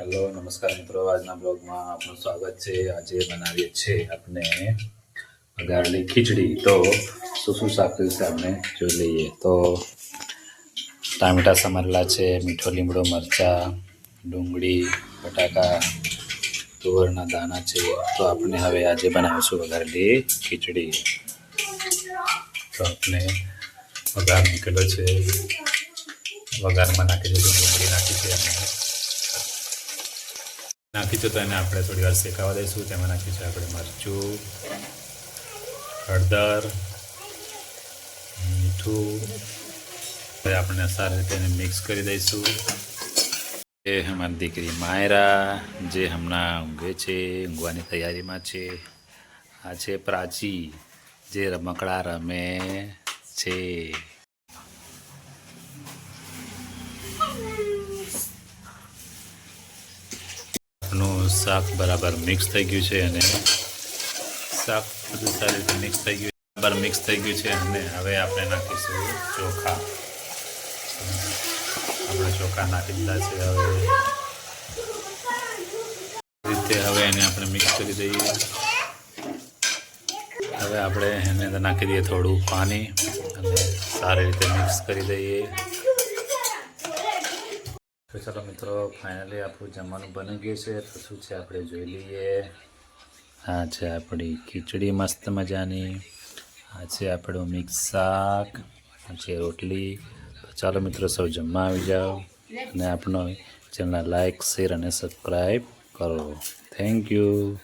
Hello, નમસ્કાર મિત્રો. આજના બ્લોગમાં આપનું સ્વાગત છે. આજે બનાવીએ છીએ આપણે વઘારેલી ખીચડી. તો શું શું શાક છે આપણે જોઈ લઈએ? તો ટામેટા સમારેલા છે, મીઠો લીમડો, મરચાં, ડુંગળી, બટાકા, તુવરના દાણા છે. તો આપણે હવે આજે બનાવીશું વઘારેલી ખીચડી. તો આપણે વઘાર નીકળ્યો છે. વઘારમાં નાખી દીધું, ડુંગળી નાખી છે. નાખી તો એને આપણે થોડી વાર શેકાવા દઈશું. તેમાં નાખી છે આપણે મરચું, હળદર, મીઠું. હવે આપણે સારી રીતે એને મિક્સ કરી દઈશું. એ અમારી દીકરી માયરા, જે હમણાં ઊંઘે છે, ઊંઘવાની તૈયારીમાં છે. આ છે પ્રાચી, જે રમકડા રમે છે. આપણું શાક બરાબર મિક્સ થઈ ગયું છે અને શાક બધું સારી રીતે મિક્સ થઈ ગયું બરાબર મિક્સ થઈ ગયું છે અને હવે આપણે નાખીશું ચોખા. આપણે ચોખા નાખી દીધા છે હવે. રીતે હવે એને આપણે મિક્સ કરી દઈએ. હવે આપણે એને નાખી દઈએ થોડું પાણી અને સારી રીતે મિક્સ કરી દઈએ. તો ચાલો મિત્રો ફાઇનલી આપણું જમવાનું બની ગયું છે. તો શું છે આપણે જોઈ લઈએ. આ છે આપણી ખીચડી મસ્ત મજાની. આ છે આપણું મિક્સ શાક. આ છે રોટલી. તો ચાલો મિત્રો, સૌ જમવા આવી જાઓ અને આપણો ચેનલ લાઈક શેર અને સબસ્ક્રાઈબ કરો. Thank you